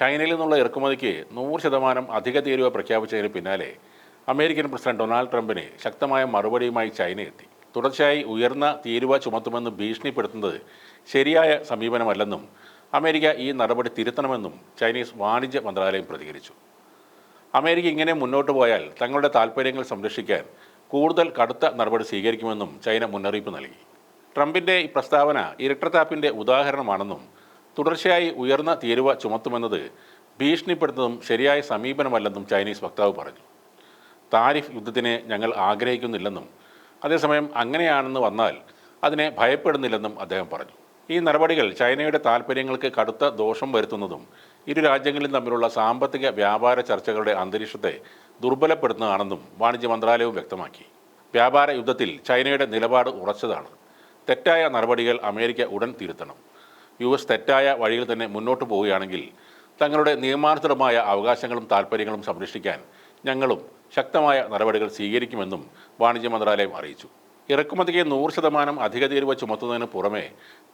ചൈനയിൽ നിന്നുള്ള ഇറക്കുമതിക്ക് നൂറ് ശതമാനം അധിക തീരുവ പ്രഖ്യാപിച്ചതിന് പിന്നാലെ അമേരിക്കൻ പ്രസിഡന്റ് ഡൊണാൾഡ് ട്രംപിന് ശക്തമായ മറുപടിയുമായി ചൈന എത്തി. തുടർച്ചയായി ഉയർന്ന തീരുവ ചുമത്തുമെന്ന് ഭീഷണിപ്പെടുത്തുന്നത് ശരിയായ സമീപനമല്ലെന്നും അമേരിക്ക ഈ നടപടി തിരുത്തണമെന്നും ചൈനീസ് വാണിജ്യ മന്ത്രാലയം പ്രതികരിച്ചു. അമേരിക്ക ഇങ്ങനെ മുന്നോട്ട് പോയാൽ തങ്ങളുടെ താൽപ്പര്യങ്ങൾ സംരക്ഷിക്കാൻ കൂടുതൽ കടുത്ത നടപടി സ്വീകരിക്കുമെന്നും ചൈന മുന്നറിയിപ്പ് നൽകി. ട്രംപിന്റെ ഈ പ്രസ്താവന ഇരട്ടത്താപ്പിന്റെ ഉദാഹരണമാണെന്നും തുടർച്ചയായി ഉയർന്ന തീരുവ ചുമത്തുമെന്നത് ഭീഷണിപ്പെടുത്തുന്നതും ശരിയായ സമീപനമല്ലെന്നും ചൈനീസ് വക്താവ് പറഞ്ഞു. താരിഫ് യുദ്ധത്തിനെ ഞങ്ങൾ ആഗ്രഹിക്കുന്നില്ലെന്നും അതേസമയം അങ്ങനെയാണെന്ന് വന്നാൽ അതിനെ ഭയപ്പെടുന്നില്ലെന്നും അദ്ദേഹം പറഞ്ഞു. ഈ നടപടികൾ ചൈനയുടെ താൽപ്പര്യങ്ങൾക്ക് കടുത്ത ദോഷം വരുത്തുന്നതും ഇരു രാജ്യങ്ങളും തമ്മിലുള്ള സാമ്പത്തിക വ്യാപാര ചർച്ചകളുടെ അന്തരീക്ഷത്തെ ദുർബലപ്പെടുത്തുന്നതാണെന്നും വാണിജ്യ മന്ത്രാലയവും വ്യക്തമാക്കി. വ്യാപാര യുദ്ധത്തിൽ ചൈനയുടെ നിലപാട് ഉറച്ചതാണ്. തെറ്റായ നടപടികൾ അമേരിക്ക ഉടൻ തിരുത്തണം. യു എസ് തെറ്റായ വഴിയിൽ തന്നെ മുന്നോട്ട് പോവുകയാണെങ്കിൽ തങ്ങളുടെ നിയമാനുസൃതമായ അവകാശങ്ങളും താൽപ്പര്യങ്ങളും സംരക്ഷിക്കാൻ ഞങ്ങളും ശക്തമായ നടപടികൾ സ്വീകരിക്കുമെന്നും വാണിജ്യ മന്ത്രാലയം അറിയിച്ചു. ഇറക്കുമതിക്ക് നൂറ് ശതമാനം അധിക തീരുവ ചുമത്തുന്നതിന് പുറമെ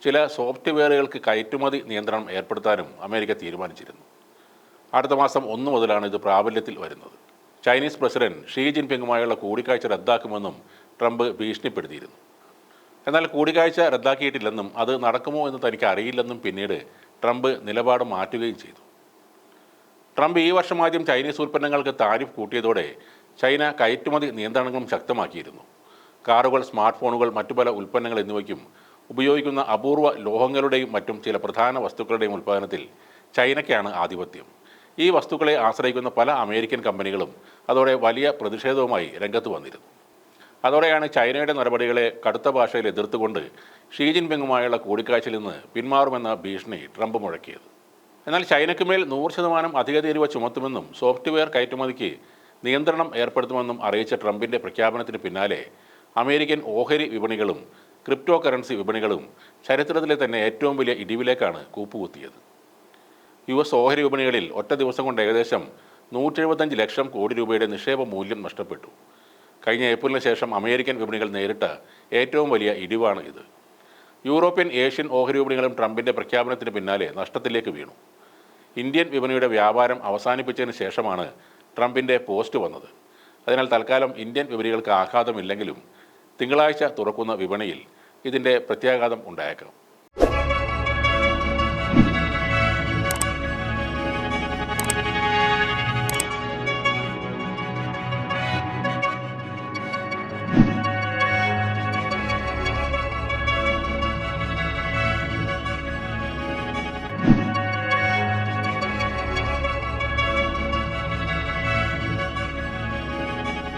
ചില സോഫ്റ്റ്വെയറുകൾക്ക് കയറ്റുമതി നിയന്ത്രണം ഏർപ്പെടുത്താനും അമേരിക്ക തീരുമാനിച്ചിരുന്നു. അടുത്ത മാസം ഒന്ന് മുതലാണ് ഇത് പ്രാബല്യത്തിൽ വരുന്നത്. ചൈനീസ് പ്രസിഡന്റ് ഷീ ജിൻപിങ്ങുമായുള്ള കൂടിക്കാഴ്ച റദ്ദാക്കുമെന്നും ട്രംപ് ഭീഷണിപ്പെടുത്തിയിരുന്നു. എന്നാൽ കൂടിക്കാഴ്ച റദ്ദാക്കിയിട്ടില്ലെന്നും അത് നടക്കുമോ എന്ന് തനിക്ക് അറിയില്ലെന്നും പിന്നീട് ട്രംപ് നിലപാട് മാറ്റുകയും ചെയ്തു. ട്രംപ് ഈ വർഷം ആദ്യം ചൈനീസ് ഉൽപ്പന്നങ്ങൾക്ക് താരിഫ് കൂട്ടിയതോടെ ചൈന കയറ്റുമതി നിയന്ത്രണങ്ങളും ശക്തമാക്കിയിരുന്നു. കാറുകൾ സ്മാർട്ട് ഫോണുകൾ മറ്റു പല ഉൽപ്പന്നങ്ങൾ എന്നിവയ്ക്കും ഉപയോഗിക്കുന്ന അപൂർവ ലോഹങ്ങളുടെയും മറ്റും ചില പ്രധാന വസ്തുക്കളുടെയും ഉൽപ്പാദനത്തിൽ ചൈനയ്ക്കാണ് ആധിപത്യം. ഈ വസ്തുക്കളെ ആശ്രയിക്കുന്ന പല അമേരിക്കൻ കമ്പനികളും അതോടെ വലിയ പ്രതിഷേധവുമായി രംഗത്ത് വന്നിരുന്നു. അതോടെയാണ് ചൈനയുടെ നടപടികളെ കടുത്ത ഭാഷയിൽ എതിർത്തുകൊണ്ട് ഷീ ജിൻപിങ്ങുമായുള്ള കൂടിക്കാഴ്ചയിൽ നിന്ന് പിന്മാറുമെന്ന ഭീഷണി ട്രംപ് മുഴക്കിയത്. എന്നാൽ ചൈനയ്ക്ക് മേൽ നൂറ് ശതമാനം അധിക തീരുവ ചുമത്തുമെന്നും സോഫ്റ്റ്വെയർ കയറ്റുമതിക്ക് നിയന്ത്രണം ഏർപ്പെടുത്തുമെന്നും അറിയിച്ച ട്രംപിന്റെ പ്രഖ്യാപനത്തിന് പിന്നാലെ അമേരിക്കൻ ഓഹരി വിപണികളും ക്രിപ്റ്റോ കറൻസി വിപണികളും ചരിത്രത്തിലെ തന്നെ ഏറ്റവും വലിയ ഇടിവിലേക്കാണ് കൂപ്പുകുത്തിയത്. യു എസ് ഓഹരി വിപണികളിൽ ഒറ്റ ദിവസം കൊണ്ട് ഏകദേശം നൂറ്റി എഴുപത്തഞ്ച് ലക്ഷം കോടി രൂപയുടെ നിക്ഷേപ മൂല്യം നഷ്ടപ്പെട്ടു. കഴിഞ്ഞ ഏപ്രിലിന് ശേഷം അമേരിക്കൻ വിപണികൾ നേരിട്ട ഏറ്റവും വലിയ ഇടിവാണ് ഇത്. യൂറോപ്യൻ ഏഷ്യൻ ഓഹരി വിപണികളും ട്രംപിന്റെ പ്രഖ്യാപനത്തിന് പിന്നാലെ നഷ്ടത്തിലേക്ക് വീണു. ഇന്ത്യൻ വിപണിയുടെ വ്യാപാരം അവസാനിപ്പിച്ചതിന് ശേഷമാണ് ട്രംപിന്റെ പോസ്റ്റ് വന്നത്. അതിനാൽ തൽക്കാലം ഇന്ത്യൻ വിപണികൾക്ക് ആഘാതമില്ലെങ്കിലും തിങ്കളാഴ്ച തുറക്കുന്ന വിപണിയിൽ ഇതിന്റെ പ്രത്യാഘാതം ഉണ്ടായേക്കാം.